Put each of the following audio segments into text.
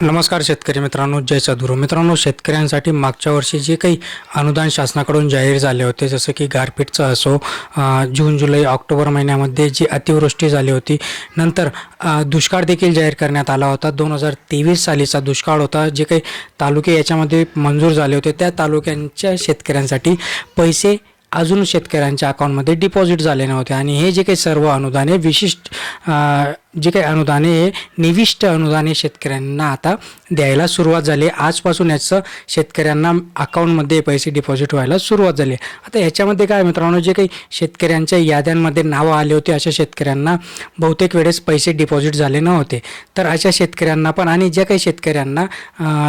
नमस्कार शेतकरी मित्रांनो जय सद्गुरू मित्रांनो शेतकऱ्यांसाठी मागच्या वर्षी जे काही अनुदान शासनाकडून जाहीर झाले होते जसं की गारपीटचं असो जून जुलै ऑक्टोबर महिन्यामध्ये जी अतिवृष्टी झाली होती नंतर दुष्काळ देखील जाहीर करण्यात आला होता. दोन हजार तेवीस सालीचा दुष्काळ होता जे काही तालुके याच्यामध्ये मंजूर झाले होते त्या तालुक्यांच्या शेतकऱ्यांसाठी पैसे अजून शेतकऱ्यांच्या अकाउंटमध्ये डिपॉझिट झाले नव्हते. आणि हे जे काही सर्व अनुदान हे विशिष्ट जे काही अनुदाने निविष्ट अनुदाने शेतकऱ्यांना आता द्यायला सुरुवात झाली आजपासून याचं शेतकऱ्यांना अकाउंटमध्ये पैसे डिपॉझिट व्हायला सुरुवात झाली आता ह्याच्यामध्ये काय मित्रांनो जे काही शेतकऱ्यांच्या याद्यांमध्ये नावं आले होते अशा शेतकऱ्यांना बहुतेक वेळेस पैसे डिपॉझिट झाले नव्हते. तर अशा शेतकऱ्यांना पण आणि ज्या काही शेतकऱ्यांना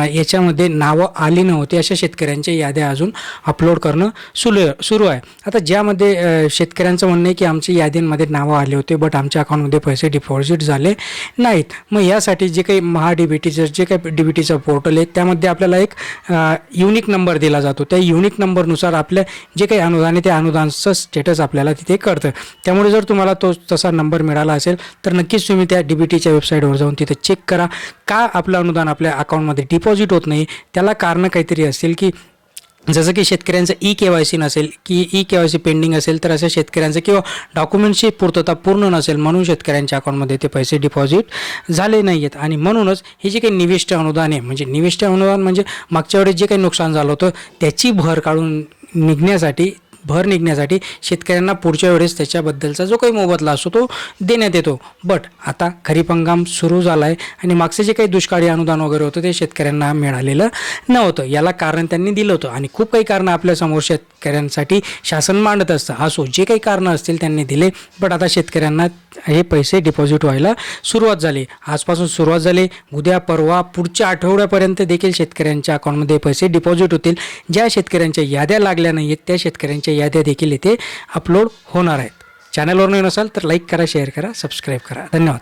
याच्यामध्ये नावं आली नव्हती अशा शेतकऱ्यांच्या याद्या अजून अपलोड करणं सुरू सुरू आहे. आता ज्यामध्ये शेतकऱ्यांचं म्हणणं आहे की आमच्या यादींमध्ये नावं आले होते बट आमच्या अकाउंटमध्ये पैसे डिपॉझिट झाले नाहीत. मग यासाठी जे काही महा डी बी टीचं जे काही डी बी टीचं पोर्टल आहे त्यामध्ये आपल्याला एक युनिक नंबर दिला जातो. त्या युनिक नंबरनुसार आपल्या जे काही अनुदान आहे त्या अनुदानचं स्टेटस आपल्याला तिथे कळतं. त्यामुळे जर तुम्हाला तो तसा नंबर मिळाला असेल तर नक्कीच तुम्ही त्या डी बी टीच्या वेबसाईटवर जाऊन तिथे चेक करा. का आपलं अनुदान आपल्या अकाउंटमध्ये डिपॉझिट होत नाही? त्याला कारणं काहीतरी असेल की जसं की शेतकऱ्यांचं ई के वाय सी नसेल की e K Y C pending असेल तर अशा शेतकऱ्यांचं किंवा डॉक्युमेंटची पूर्तता पूर्ण नसेल म्हणून शेतकऱ्यांच्या अकाउंटमध्ये ते पैसे डिपॉझिट झाले नाही आहेत आणि म्हणूनच हे जे काही निविष्ट अनुदान आहे म्हणजे निविष्ट अनुदान म्हणजे मागच्या वेळेस जे काही नुकसान झालं होतं त्याची भर काढून निघण्यासाठी भर निघण्यासाठी शेतकऱ्यांना पुढच्या वेळेस त्याच्याबद्दलचा जो काही मोबदला असतो तो देण्यात येतो. बट आता खरीप हंगाम सुरू झाला आहे आणि मागचे जे काही दुष्काळी अनुदान वगैरे होतं ते शेतकऱ्यांना मिळालेलं नव्हतं. याला कारण त्यांनी दिलं होतं आणि खूप काही कारणं आपल्यासमोर शेतकऱ्यांसाठी शासन मांडत असतं. असो जे काही कारणं असतील त्यांनी दिले. बट आता शेतकऱ्यांना हे पैसे डिपॉझिट व्हायला सुरुवात झाली. आजपासून सुरुवात झाली. उद्या परवा पुढच्या आठवड्यापर्यंत देखील शेतकऱ्यांच्या अकाउंटमध्ये पैसे डिपॉझिट होतील. ज्या शेतकऱ्यांच्या याद्या लागल्या नाही आहेत त्या शेतकऱ्यांच्या याद्या देखील इथे अपलोड होणार आहेत. चॅनलवर नवीन असाल तर लाईक करा शेअर करा सबस्क्राईब करा. धन्यवाद.